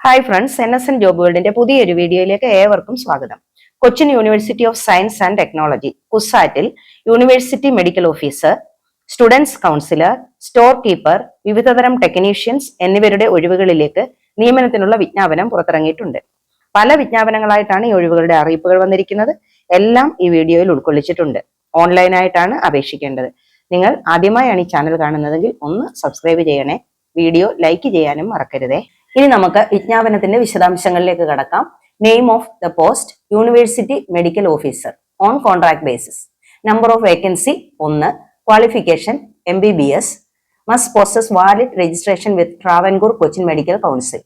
Hi friends N S N job വേൾഡിന്റെ പുതിയൊരു വീഡിയോയിലേക്ക് ഏവർക്കും സ്വാഗതം. Cochin University of Science and Technology കുസാറ്റിൽ university medical officer students counsellor store keeper വിവിധതരം technicians എന്നിവരുടെ ഒഴിവുകളിലേക്ക് നിയമനത്തിനുള്ള വിജ്ഞാപനം പുറത്തിറങ്ങിയിട്ടുണ്ട്. പല വിജ്ഞാപനങ്ങളായിട്ടാണ് ഈ ഒഴിവുകളുടെ അറിയിപ്പുകൾ വന്നിരിക്കുന്നത്. എല്ലാം ഈ വീഡിയോയിൽ ഉൾക്കൊള്ളിച്ചിട്ടുണ്ട്. ഓൺലൈനായിട്ടാണ് അപേക്ഷിക്കേണ്ടത്. നിങ്ങൾ ആദ്യമായാണ് ഈ ചാനൽ കാണുന്നതെങ്കിൽ ഒന്ന് സബ്സ്ക്രൈബ് ചെയ്യണേ. വീഡിയോ ലൈക്ക് ചെയ്യാനും മറക്കരുതേ. ഇനി നമുക്ക് വിജ്ഞാപനത്തിന്റെ വിശദാംശങ്ങളിലേക്ക് കടക്കാം. Name of the post university medical officer on contract basis number of vacancy ഒന്ന്. Qualification M B B S must possess valid registration with Travancore Cochin Medical Council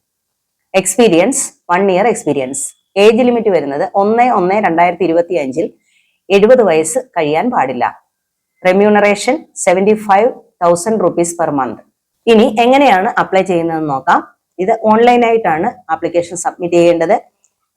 experience one year experience age limit വരുന്നത് ഒന്ന് ഒന്ന് രണ്ടായിരത്തി ഇരുപത്തി അഞ്ചിൽ എഴുപത് വയസ്സ് കഴിയാൻ പാടില്ല. Remuneration seventy five thousand rupees per month ഇനി എങ്ങനെയാണ് അപ്ലൈ ചെയ്യുന്നതെന്ന് നോക്കാം. ഇത് ഓൺലൈനായിട്ടാണ് ആപ്ലിക്കേഷൻ സബ്മിറ്റ് ചെയ്യേണ്ടത്.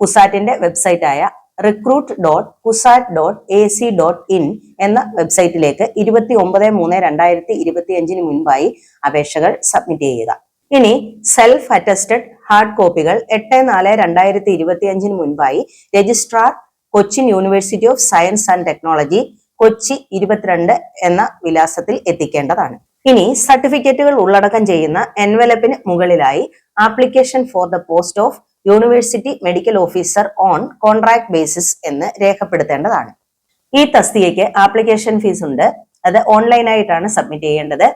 കുസാറ്റിന്റെ വെബ്സൈറ്റ് ആയ recruit dot CUSAT dot A C dot in എന്ന വെബ്സൈറ്റിലേക്ക് ഇരുപത്തി ഒമ്പത് മൂന്ന് രണ്ടായിരത്തി ഇരുപത്തി അഞ്ചിന് മുൻപായി അപേക്ഷകൾ സബ്മിറ്റ് ചെയ്യുക. ഇനി സെൽഫ് അറ്റസ്റ്റഡ് ഹാർഡ് കോപ്പികൾ എട്ട് നാല് രണ്ടായിരത്തി ഇരുപത്തി അഞ്ചിന് മുൻപായി registrar Cochin University of Science and Technology Kochi ഇരുപത്തിരണ്ട് എന്ന വിലാസത്തിൽ എത്തിക്കേണ്ടതാണ്. ഇനി സർട്ടിഫിക്കറ്റുകൾ ഉള്ളടക്കം ചെയ്യുന്ന എൻവലപ്പിന് മുകളിലായി application for the post of university medical officer on contract basis എന്ന് രേഖപ്പെടുത്തേണ്ടതാണ്. ഈ തസ്തികയ്ക്ക് ആപ്ലിക്കേഷൻ ഫീസ് ഉണ്ട്. അത് ഓൺലൈനായിട്ടാണ് സബ്മിറ്റ് ചെയ്യേണ്ടത്.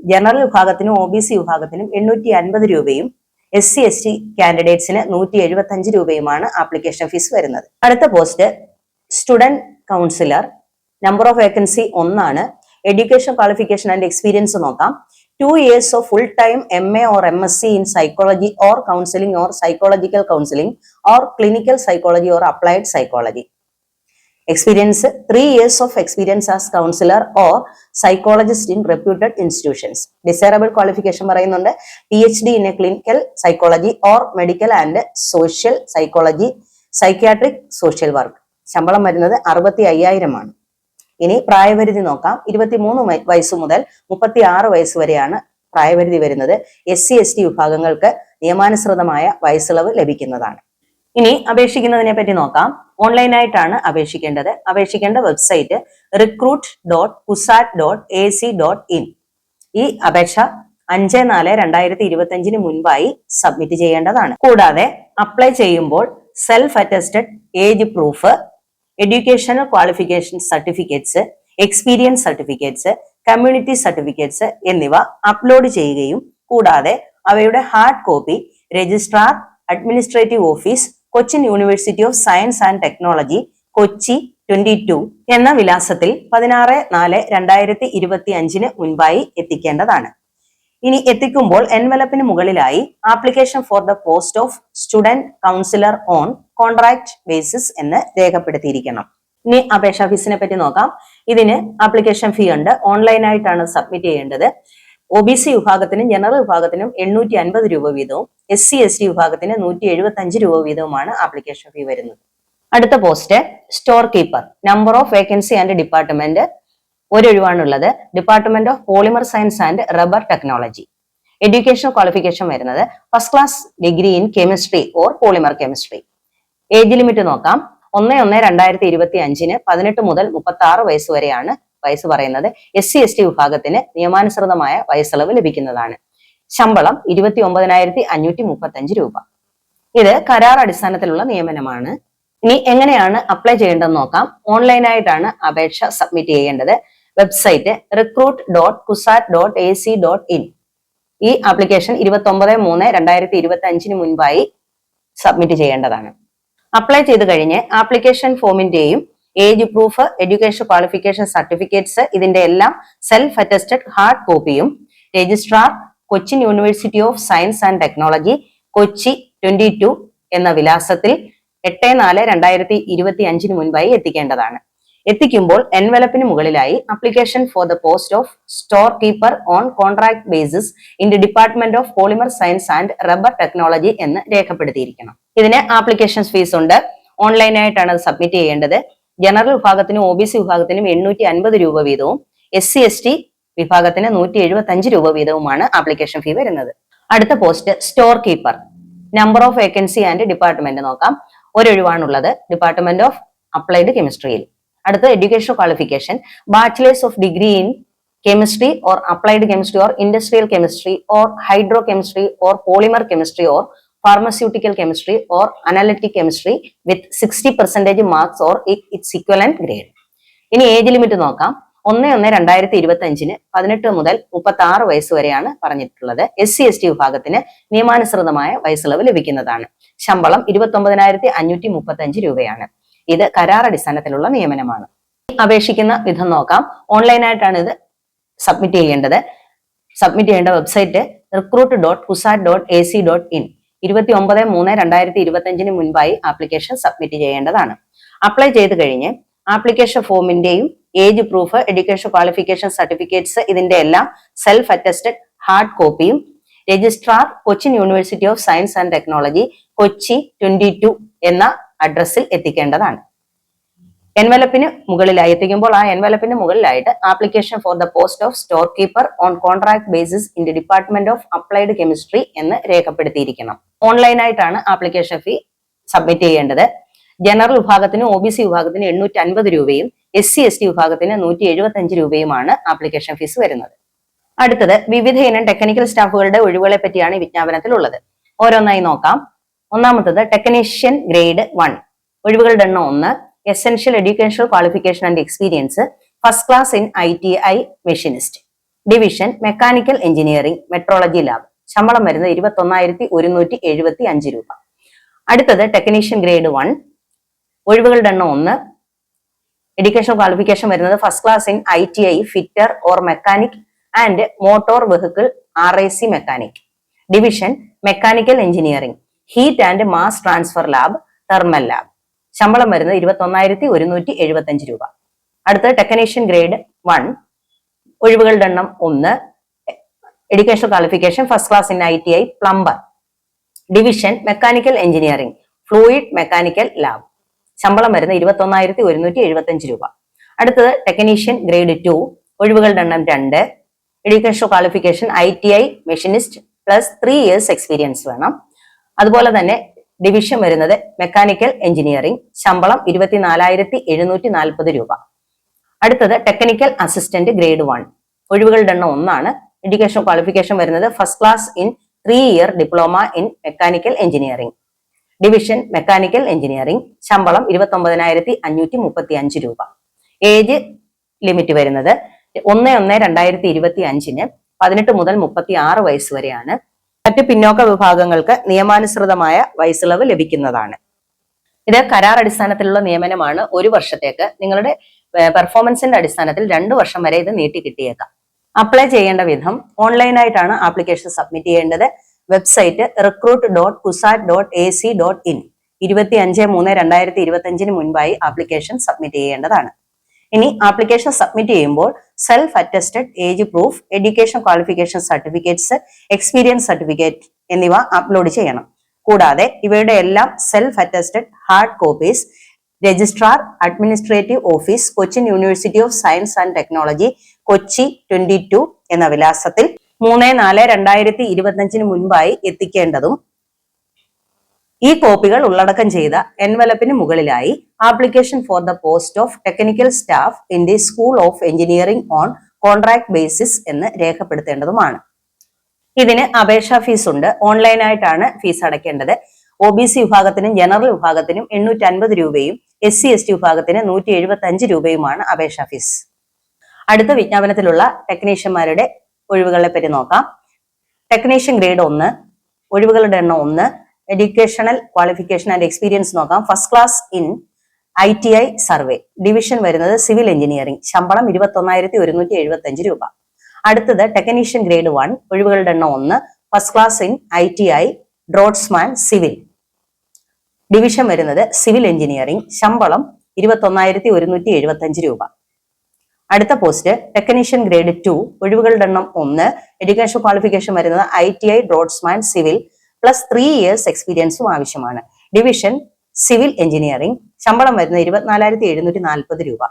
ജനറൽ വിഭാഗത്തിനും ഒ ബി സി വിഭാഗത്തിനും എണ്ണൂറ്റി അൻപത് രൂപയും എസ് സി എസ് ടി കാൻഡിഡേറ്റ്സിന് നൂറ്റി എഴുപത്തി അഞ്ച് രൂപയുമാണ് ആപ്ലിക്കേഷൻ ഫീസ് വരുന്നത്. അടുത്ത post student counsellor. Number of vacancy ഒന്നാണ്. എഡ്യൂക്കേഷൻ ക്വാളിഫിക്കേഷൻ ആൻഡ് എക്സ്പീരിയൻസ് നോക്കാം. Two years of full time M A or M S C in psychology or counselling or psychological counselling or clinical psychology or applied psychology experience three years of experience as counsellor or psychologist in reputed institutions desirable qualification പറയുന്നുണ്ട്. P H D in a clinical psychology or medical and social psychology psychiatric social work ശമ്പളം വരുന്നത് അറുപത്തി അയ്യായിരമാണ്. ഇനി പ്രായപരിധി നോക്കാം. ഇരുപത്തിമൂന്ന് വയസ്സ് മുതൽ മുപ്പത്തി ആറ് വയസ്സ് വരെയാണ് പ്രായപരിധി വരുന്നത്. എസ് സി എസ് ടി വിഭാഗങ്ങൾക്ക് നിയമാനുസൃതമായ വയസ്സിളവ് ലഭിക്കുന്നതാണ്. ഇനി അപേക്ഷിക്കുന്നതിനെ പറ്റി നോക്കാം. ഓൺലൈനായിട്ടാണ് അപേക്ഷിക്കേണ്ടത്. അപേക്ഷിക്കേണ്ട website recruit dot CUSAT dot A C dot in ഈ അപേക്ഷ അഞ്ച് നാല് രണ്ടായിരത്തി ഇരുപത്തി അഞ്ചിന് മുൻപായി സബ്മിറ്റ് ചെയ്യേണ്ടതാണ്. കൂടാതെ അപ്ലൈ ചെയ്യുമ്പോൾ self attested age proof educational qualification certificates experience certificates community certificates എന്നിവ അപ്ലോഡ് ചെയ്യുകയും കൂടാതെ അവയുടെ hard copy registrar administrative office Cochin University of Science and Technology Kochi twenty two എന്ന വിലാസത്തിൽ പതിനാറ് നാല് രണ്ടായിരത്തി ഇരുപത്തി അഞ്ചിന് മുൻപായി എത്തിക്കേണ്ടതാണ്. ഇനി എത്തിക്കുമ്പോൾ എൻവലപ്പിന് മുകളിലായി application for the post of student counsellor on contract basis എന്ന് രേഖപ്പെടുത്തിയിരിക്കണം. ഇനി അപേക്ഷാ ഫീസിനെ പറ്റി നോക്കാം. ഇതിന് ആപ്ലിക്കേഷൻ ഫീ ഉണ്ട്. ഓൺലൈനായിട്ടാണ് സബ്മിറ്റ് ചെയ്യേണ്ടത്. ഒ ബി സി വിഭാഗത്തിനും ജനറൽ വിഭാഗത്തിനും എണ്ണൂറ്റി അൻപത് രൂപ വീതവും എസ് സി എസ് ടി വിഭാഗത്തിന് നൂറ്റി എഴുപത്തി അഞ്ച് രൂപ വീതവുമാണ് ആപ്ലിക്കേഷൻ ഫീ വരുന്നത്. അടുത്ത post store keeper number of vacancy and department ഒരൊഴിവാണുള്ളത്. Department of polymer science and rubber technology education qualification വരുന്നത്. First class degree in chemistry or polymer chemistry age limit നോക്കാം. ഒന്ന് ഒന്ന് രണ്ടായിരത്തി ഇരുപത്തി അഞ്ചിന് പതിനെട്ട് മുതൽ മുപ്പത്തി ആറ് വയസ്സ് വരെയാണ് വയസ്സ് പറയുന്നത്. എസ് സി എസ് ടി വിഭാഗത്തിന് നിയമാനുസൃതമായ വയസ്സളവ് ലഭിക്കുന്നതാണ്. ശമ്പളം ഇരുപത്തി ഒമ്പതിനായിരത്തി അഞ്ഞൂറ്റി മുപ്പത്തി അഞ്ച് രൂപ. ഇത് കരാർ അടിസ്ഥാനത്തിലുള്ള നിയമനമാണ്. ഇനി എങ്ങനെയാണ് അപ്ലൈ ചെയ്യേണ്ടതെന്ന് നോക്കാം. ഓൺലൈനായിട്ടാണ് അപേക്ഷ സബ്മിറ്റ് ചെയ്യേണ്ടത്. Website recruit dot CUSAT dot A C dot in ഈ ആപ്ലിക്കേഷൻ ഇരുപത്തി ഒമ്പത് മൂന്ന് രണ്ടായിരത്തി ഇരുപത്തി അഞ്ചിന് മുൻപായി സബ്മിറ്റ് ചെയ്യേണ്ടതാണ്. അപ്ലൈ ചെയ്ത് കഴിഞ്ഞ് application ഫോമിന്റെയും age proof education qualification certificates ഇതിന്റെ എല്ലാം സെൽഫ് അറ്റസ്റ്റഡ് ഹാർഡ് കോപ്പിയും registrar Cochin University of Science and Technology Kochi twenty two എന്ന വിലാസത്തിൽ എട്ട് നാല് രണ്ടായിരത്തി ഇരുപത്തി അഞ്ചിന് മുൻപായി എത്തിക്കേണ്ടതാണ്. എത്തിക്കുമ്പോൾ എൻവലപ്പിന് മുകളിലായി application for the post of store keeper on contract basis in the department of polymer science and rubber technology എന്ന് രേഖപ്പെടുത്തിയിരിക്കണം. ഇതിന് ആപ്ലിക്കേഷൻ ഫീസ് ഉണ്ട്. ഓൺലൈനായിട്ടാണ് അത് സബ്മിറ്റ് ചെയ്യേണ്ടത്. ജനറൽ വിഭാഗത്തിനും ഒ ബി സി വിഭാഗത്തിനും എണ്ണൂറ്റി അൻപത് രൂപ വീതവും എസ് സി എസ് ടി വിഭാഗത്തിന് നൂറ്റി എഴുപത്തി അഞ്ച് രൂപ വീതവുമാണ് ആപ്ലിക്കേഷൻ ഫീ വരുന്നത്. അടുത്ത post store keeper number of vacancy and department നോക്കാം. ഒരൊഴിവാണുള്ളത്. ഡിപ്പാർട്ട്മെന്റ് ഓഫ് അപ്ലൈഡ് കെമിസ്ട്രിയിൽ അടുത്ത education qualification bachelors of degree in chemistry or applied chemistry or industrial chemistry or hydro chemistry or polymer chemistry or pharmaceutical chemistry or analytic chemistry with 60 percentage marks or its equivalent grade ഇനി age limit നോക്കാം. ഒന്ന് ഒന്ന് രണ്ടായിരത്തി ഇരുപത്തി അഞ്ചിന് പതിനെട്ട് മുതൽ മുപ്പത്തി ആറ് വയസ്സ് വരെയാണ് പറഞ്ഞിട്ടുള്ളത്. എസ് സി എസ് ടി വിഭാഗത്തിന് നിയമാനുസൃതമായ വയസ്സിളവ് ലഭിക്കുന്നതാണ്. ശമ്പളം ഇരുപത്തി ഒമ്പതിനായിരത്തി അഞ്ഞൂറ്റി മുപ്പത്തി അഞ്ച് രൂപയാണ്. ഇത് കരാർ അടിസ്ഥാനത്തിലുള്ള നിയമനമാണ്. അപേക്ഷിക്കുന്ന വിധം നോക്കാം. ഓൺലൈനായിട്ടാണ് ഇത് സബ്മിറ്റ് ചെയ്യേണ്ടത്. സബ്മിറ്റ് ചെയ്യേണ്ട website recruit dot CUSAT dot A C dot in ഇരുപത്തി ഒമ്പത് മൂന്ന് രണ്ടായിരത്തി ഇരുപത്തി അഞ്ചിന് മുൻപായി ആപ്ലിക്കേഷൻ സബ്മിറ്റ് ചെയ്യേണ്ടതാണ്. അപ്ലൈ ചെയ്ത് കഴിഞ്ഞ് application ഫോമിന്റെയും age proof education qualification certificates ഇതിന്റെ എല്ലാം സെൽഫ് അറ്റസ്റ്റഡ് ഹാർഡ് കോപ്പിയും registrar Cochin University of Science and Technology Kochi twenty എന്ന അഡ്രസ്സിൽ എത്തിക്കേണ്ടതാണ്. എൻവലപ്പിന് മുകളിലായി എത്തിക്കുമ്പോൾ ആ എൻവലപ്പിന് മുകളിലായിട്ട് application for the post of store keeper on contract basis in the department of applied chemistry എന്ന് രേഖപ്പെടുത്തിയിരിക്കണം. ഓൺലൈനായിട്ടാണ് ആപ്ലിക്കേഷൻ ഫീ സബ്മിറ്റ് ചെയ്യേണ്ടത്. ജനറൽ വിഭാഗത്തിന് ഒ ബി സി വിഭാഗത്തിന് എണ്ണൂറ്റി അൻപത് രൂപയും എസ് സി എസ് ടി വിഭാഗത്തിന് നൂറ്റി എഴുപത്തി അഞ്ച് രൂപയുമാണ് ആപ്ലിക്കേഷൻ ഫീസ് വരുന്നത്. അടുത്തത് വിവിധ ഇനം ടെക്നിക്കൽ സ്റ്റാഫുകളുടെ ഒഴിവുകളെ പറ്റിയാണ് ഈ വിജ്ഞാപനത്തിലുള്ളത്. ഓരോന്നായി നോക്കാം. ഒന്നാമത്തത് ടെക്നീഷ്യൻ ഗ്രേഡ് വൺ ഒഴിവുകളുടെ എണ്ണം ഒന്ന്. Essential educational qualification and experience first class in I T I machinist division mechanical engineering metrology lab ശമ്പളം വരുന്നത് ഇരുപത്തി ഒന്നായിരത്തി ഒരുന്നൂറ്റി എഴുപത്തി അഞ്ച് രൂപ. അടുത്തത് ടെക്നീഷ്യൻ ഗ്രേഡ് വൺ ഒഴിവുകളുടെ എണ്ണം ഒന്ന്. എഡ്യൂക്കേഷൻ ക്വാളിഫിക്കേഷൻ വരുന്നത് first class in I T I fitter or mechanic and motor vehicle R I C mechanic division mechanical engineering heat and mass transfer lab thermal lab ശമ്പളം വരുന്നത് ഇരുപത്തി ഒന്നായിരത്തി ഒരുന്നൂറ്റി എഴുപത്തി അഞ്ച് രൂപ. അടുത്ത ടെക്നീഷ്യൻ ഗ്രേഡ് വൺ ഒഴിവുകളുടെ എണ്ണം ഒന്ന് education qualification first class in I T I plumber division mechanical engineering fluid mechanical lab ശമ്പളം വരുന്ന ഇരുപത്തി ഒന്നായിരത്തി ഒരുന്നൂറ്റി എഴുപത്തി അഞ്ച് രൂപ. അടുത്തത് ടെക്നീഷ്യൻ ഗ്രേഡ് ടു ഒഴിവുകളുടെ എണ്ണം രണ്ട് education qualification I T I machinist plus three years experience വേണം. അതുപോലെ തന്നെ ഡിവിഷൻ വരുന്നത് മെക്കാനിക്കൽ എഞ്ചിനീയറിംഗ് ശമ്പളം ഇരുപത്തിനാലായിരത്തി എഴുന്നൂറ്റി നാൽപ്പത് രൂപ. അടുത്തത് ടെക്നിക്കൽ അസിസ്റ്റന്റ് ഗ്രേഡ് വൺ ഒഴിവുകളുടെ എണ്ണം ഒന്നാണ്. എഡ്യൂക്കേഷൻ ക്വാളിഫിക്കേഷൻ വരുന്നത് first class in three year diploma in mechanical engineering division mechanical engineering ശമ്പളം ഇരുപത്തി ഒമ്പതിനായിരത്തി അഞ്ഞൂറ്റി മുപ്പത്തി അഞ്ച് രൂപ. ഏജ് ലിമിറ്റ് വരുന്നത് ഒന്ന് ഒന്ന് രണ്ടായിരത്തി ഇരുപത്തി അഞ്ചിന് പതിനെട്ട് മുതൽ മുപ്പത്തി ആറ് വയസ്സ് വരെയാണ്. മറ്റ് പിന്നോക്ക വിഭാഗങ്ങൾക്ക് നിയമാനുസൃതമായ വയസ്സിളവ് ലഭിക്കുന്നതാണ്. ഇത് കരാർ അടിസ്ഥാനത്തിലുള്ള നിയമനമാണ്. ഒരു വർഷത്തേക്ക് നിങ്ങളുടെ പെർഫോമൻസിന്റെ അടിസ്ഥാനത്തിൽ രണ്ടു വർഷം വരെ ഇത് നീട്ടി കിട്ടിയേക്കാം. അപ്ലൈ ചെയ്യേണ്ട വിധം ഓൺലൈനായിട്ടാണ് ആപ്ലിക്കേഷൻ സബ്മിറ്റ് ചെയ്യേണ്ടത്. Website recruit dot CUSAT dot A C dot in ഇരുപത്തി അഞ്ച് മൂന്ന് രണ്ടായിരത്തി ഇരുപത്തി അഞ്ചിന് മുൻപായി ആപ്ലിക്കേഷൻ സബ്മിറ്റ് ചെയ്യേണ്ടതാണ്. ഇനി ആപ്ലിക്കേഷൻ സബ്മിറ്റ് ചെയ്യുമ്പോൾ self attested age proof education qualification certificates experience certificate എന്നിവ അപ്ലോഡ് ചെയ്യണം. കൂടാതെ ഇവയുടെ എല്ലാം self attested hard copies registrar administrative office Cochin University of Science and Technology Kochi twenty two എന്ന വിലാസത്തിൽ മൂന്ന് നാല് രണ്ടായിരത്തി ഇരുപത്തിയഞ്ചിന് മുൻപായി എത്തിക്കേണ്ടതും ഈ കോപ്പികൾ ഉള്ളടക്കം ചെയ്ത എൻവലപ്പിന് മുകളിലായി application for the post of technical staff in the school of engineering on contract basis എന്ന് രേഖപ്പെടുത്തേണ്ടതുമാണ്. ഇതിന് അപേക്ഷാ ഫീസ് ഉണ്ട്. ഓൺലൈനായിട്ടാണ് ഫീസ് അടയ്ക്കേണ്ടത്. ഒ ബി സി വിഭാഗത്തിനും ജനറൽ വിഭാഗത്തിനും എണ്ണൂറ്റി അൻപത് രൂപയും എസ് സി എസ് ടി വിഭാഗത്തിന് നൂറ്റി എഴുപത്തി അഞ്ച് രൂപയുമാണ് അപേക്ഷാ ഫീസ് അടുത്ത വിജ്ഞാപനത്തിലുള്ള ടെക്നീഷ്യന്മാരുടെ ഒഴിവുകളെ പറ്റി നോക്കാം. ടെക്നീഷ്യൻ ഗ്രേഡ് ഒന്ന് ഒഴിവുകളുടെ എണ്ണം ഒന്ന് എഡ്യൂക്കേഷണൽ ക്വാളിഫിക്കേഷൻ ആൻഡ് എക്സ്പീരിയൻസ് നോക്കാം. First class in I T I survey division വരുന്നത് സിവിൽ എഞ്ചിനീയറിംഗ് ശമ്പളം ഇരുപത്തി ഒന്നായിരത്തി ഒരുന്നൂറ്റി എഴുപത്തി അഞ്ച് രൂപ. അടുത്തത് ടെക്നീഷ്യൻ ഗ്രേഡ് വൺ ഒഴിവുകളുടെ എണ്ണം ഒന്ന്. First class in I T I draughtsman civil division വരുന്നത് സിവിൽ എഞ്ചിനീയറിംഗ് ശമ്പളം ഇരുപത്തി ഒന്നായിരത്തി ഒരുന്നൂറ്റി എഴുപത്തി അഞ്ച് രൂപ. അടുത്ത പോസ്റ്റ് ടെക്നീഷ്യൻ ഗ്രേഡ് ടു ഒഴിവുകളുടെ എണ്ണം ഒന്ന്. എഡ്യൂക്കേഷൻ ക്വാളിഫിക്കേഷൻ വരുന്നത് I T I draughtsman civil plus three years എക്സ്പീരിയൻസും ആവശ്യമാണ്. ഡിവിഷൻ സിവിൽ എഞ്ചിനീയറിംഗ് ശമ്പളം വരുന്നത് ഇരുപത്തിനാലായിരത്തി എഴുന്നൂറ്റി നാൽപ്പത് രൂപ.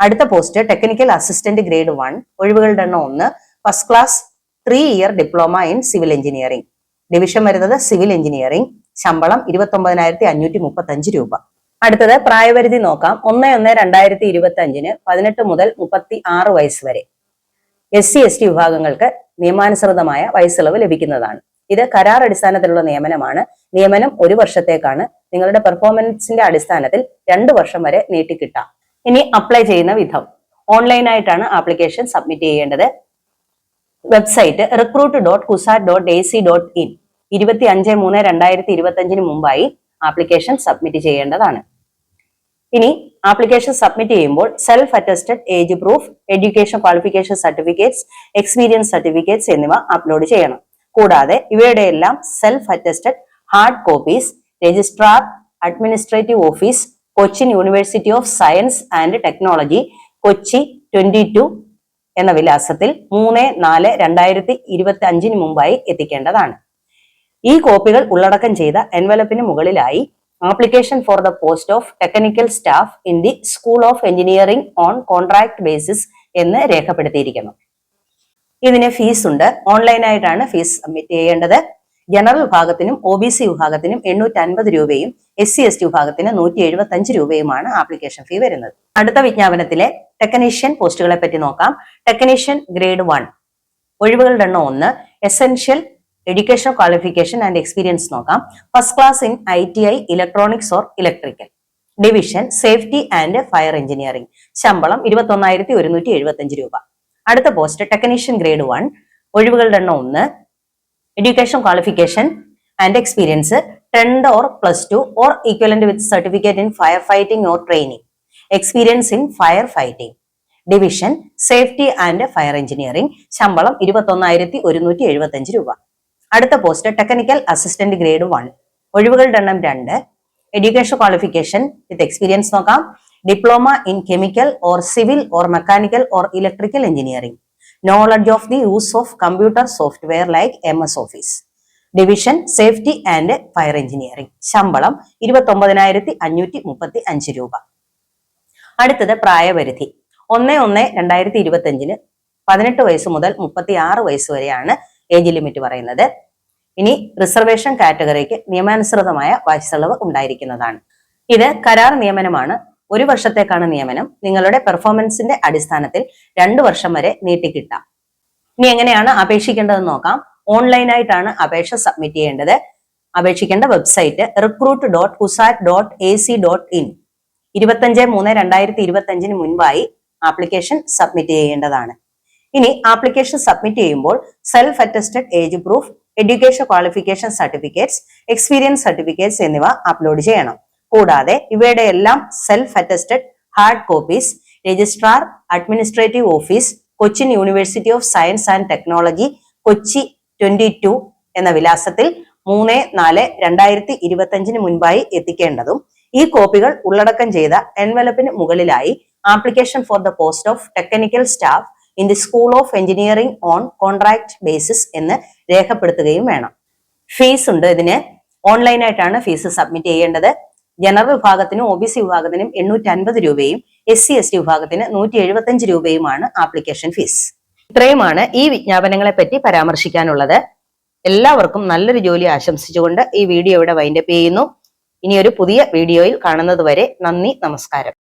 അടുത്ത post technical assistant grade one ഒഴിവുകളുടെ എണ്ണം ഒന്ന് first class three year diploma in civil engineering division വരുന്നത് സിവിൽ എഞ്ചിനീയറിംഗ് ശമ്പളം ഇരുപത്തി ഒമ്പതിനായിരത്തി അഞ്ഞൂറ്റി മുപ്പത്തി അഞ്ച് രൂപ. അടുത്തത് പ്രായപരിധി നോക്കാം. ഒന്ന് ഒന്ന് രണ്ടായിരത്തി ഇരുപത്തി അഞ്ചിന് പതിനെട്ട് മുതൽ മുപ്പത്തി ആറ് വയസ്സ് വരെ. എസ് സി എസ് ടി വിഭാഗങ്ങൾക്ക് നിയമാനുസൃതമായ വയസ്സിളവ് ലഭിക്കുന്നതാണ്. ഇത് കരാർ അടിസ്ഥാനത്തിലുള്ള നിയമനമാണ്. നിയമനം ഒരു വർഷത്തേക്കാണ്. നിങ്ങളുടെ പെർഫോമൻസിന്റെ അടിസ്ഥാനത്തിൽ രണ്ടു വർഷം വരെ നീട്ടിക്കിട്ടാം. ഇനി അപ്ലൈ ചെയ്യുന്ന വിധം. ഓൺലൈനായിട്ടാണ് ആപ്ലിക്കേഷൻ സബ്മിറ്റ് ചെയ്യേണ്ടത്. Website recruit dot CUSAT dot A C dot in ഇരുപത്തി അഞ്ച് മൂന്ന് രണ്ടായിരത്തി ഇരുപത്തി അഞ്ചിന് മുമ്പായി ആപ്ലിക്കേഷൻ സബ്മിറ്റ് ചെയ്യേണ്ടതാണ്. ഇനി ആപ്ലിക്കേഷൻ സബ്മിറ്റ് ചെയ്യുമ്പോൾ self attested age proof education qualification certificates experience certificates എന്നിവ അപ്ലോഡ് ചെയ്യണം. കൂടാതെ ഇവയുടെ എല്ലാം self attested hard copies registrar administrative office Cochin university of science and technology Kochi twenty two എന്ന വിലാസത്തിൽ മൂന്ന് നാല് രണ്ടായിരത്തി ഇരുപത്തി അഞ്ചിന് മുമ്പായി എത്തിക്കേണ്ടതാണ്. ഈ കോപ്പികൾ ഉള്ളടക്കം ചെയ്ത എൻവലപ്പിന് മുകളിലായി application for the post of technical staff in the school of engineering on contract basis എന്ന് രേഖപ്പെടുത്തിയിരിക്കുന്നു. ഇതിന് ഫീസ് ഉണ്ട്. ഓൺലൈനായിട്ടാണ് ഫീസ് സബ്മിറ്റ് ചെയ്യേണ്ടത്. ജനറൽ വിഭാഗത്തിനും ഒ ബി സി വിഭാഗത്തിനും എണ്ണൂറ്റി അൻപത് രൂപയും എസ് സി എസ് ടി വിഭാഗത്തിന് നൂറ്റി എഴുപത്തി അഞ്ച് രൂപയുമാണ് ആപ്ലിക്കേഷൻ ഫീ വരുന്നത്. അടുത്ത വിജ്ഞാപനത്തിലെ ടെക്നീഷ്യൻ പോസ്റ്റുകളെ പറ്റി നോക്കാം. ടെക്നീഷ്യൻ ഗ്രേഡ് വൺ ഒഴിവുകളുടെ എണ്ണം ഒന്ന്. Essential education qualification and experience നോക്കാം. First class in I T I electronics or electrical division safety and fire engineering ശമ്പളം ഇരുപത്തി ഒരുന്നൂറ്റി എഴുപത്തി അഞ്ച് രൂപ. അടുത്ത പോസ്റ്റ് ടെക്നീഷ്യൻ ഗ്രേഡ് വൺ ഒഴിവുകളുടെ എണ്ണം ഒന്ന് education qualification and experience tenth or plus two or equivalent with certificate in fire fighting or training experience in fire fighting division safety and fire engineering ശമ്പളം ഇരുപത്തി ഒന്നായിരത്തി ഒരുന്നൂറ്റി എഴുപത്തി അഞ്ച് രൂപ. അടുത്ത post technical assistant grade one ഒഴിവുകളുടെ എണ്ണം രണ്ട് എഡ്യൂക്കേഷൻ ക്വാളിഫിക്കേഷൻ വിത്ത് എക്സ്പീരിയൻസ് നോക്കാം. Diploma in chemical or civil or mechanical or electrical engineering knowledge of the use of computer software like M S office division safety and fire engineering ശമ്പളം ഇരുപത്തി ഒമ്പതിനായിരത്തി അഞ്ഞൂറ്റി മുപ്പത്തി അഞ്ച് രൂപ. അടുത്തത് പ്രായപരിധി. ഒന്ന് ഒന്ന് രണ്ടായിരത്തി ഇരുപത്തി അഞ്ചിന് പതിനെട്ട് വയസ്സ് മുതൽ മുപ്പത്തി ആറ് വയസ്സ് വരെയാണ് ഏജ് ലിമിറ്റ് പറയുന്നത്. ഇനി റിസർവേഷൻ കാറ്റഗറിക്ക് നിയമാനുസൃതമായ വയസ്സളവ് ഉണ്ടായിരിക്കുന്നതാണ്. ഇത് കരാർ നിയമനമാണ്. ഒരു വർഷത്തേക്കാണ് നിയമനം. നിങ്ങളുടെ പെർഫോമൻസിന്റെ അടിസ്ഥാനത്തിൽ രണ്ടു വർഷം വരെ നീട്ടിക്കിട്ടാം ഇനി എങ്ങനെയാണ് അപേക്ഷിക്കേണ്ടതെന്ന് നോക്കാം. ഓൺലൈനായിട്ടാണ് അപേക്ഷ സബ്മിറ്റ് ചെയ്യേണ്ടത്. അപേക്ഷിക്കേണ്ട website recruit dot CUSAT dot A C dot in ഇരുപത്തഞ്ച് മൂന്ന് രണ്ടായിരത്തി ഇരുപത്തി അഞ്ചിന് മുൻപായി ആപ്ലിക്കേഷൻ സബ്മിറ്റ് ചെയ്യേണ്ടതാണ്. ഇനി ആപ്ലിക്കേഷൻ സബ്മിറ്റ് ചെയ്യുമ്പോൾ self attested age proof education qualification certificates experience certificates എന്നിവ അപ്ലോഡ് ചെയ്യണം. കൂടാതെ ഇവയുടെ എല്ലാം self attested hard copies registrar administrative office Cochin university of science and technology Kochi twenty two എന്ന വിലാസത്തിൽ മൂന്ന് നാല് രണ്ടായിരത്തി ഇരുപത്തി അഞ്ചിന് മുൻപായി എത്തിക്കേണ്ടതും ഈ കോപ്പികൾ ഉള്ളടക്കം ചെയ്ത എൻവലപ്പിന് മുകളിലായി application for the post of technical staff in the school of engineering on contract basis എന്ന് രേഖപ്പെടുത്തുകയും വേണം. ഫീസ് ഉണ്ട് ഇതിന്. ഓൺലൈനായിട്ടാണ് ഫീസ് സബ്മിറ്റ് ചെയ്യേണ്ടത്. ജനറൽ വിഭാഗത്തിനും ഒ ബി സി വിഭാഗത്തിനും എണ്ണൂറ്റി അൻപത് രൂപയും എസ് സി എസ് ടി വിഭാഗത്തിന് നൂറ്റി എഴുപത്തി അഞ്ച് രൂപയുമാണ് ആപ്ലിക്കേഷൻ ഫീസ് ഇത്രയുമാണ് ഈ വിജ്ഞാപനങ്ങളെ പറ്റി പരാമർശിക്കാനുള്ളത്. എല്ലാവർക്കും നല്ലൊരു ജോലി ആശംസിച്ചുകൊണ്ട് ഈ വീഡിയോ ഇവിടെ വൈൻഡപ്പ് ചെയ്യുന്നു. ഇനിയൊരു പുതിയ വീഡിയോയിൽ കാണുന്നതുവരെ നന്ദി നമസ്കാരം.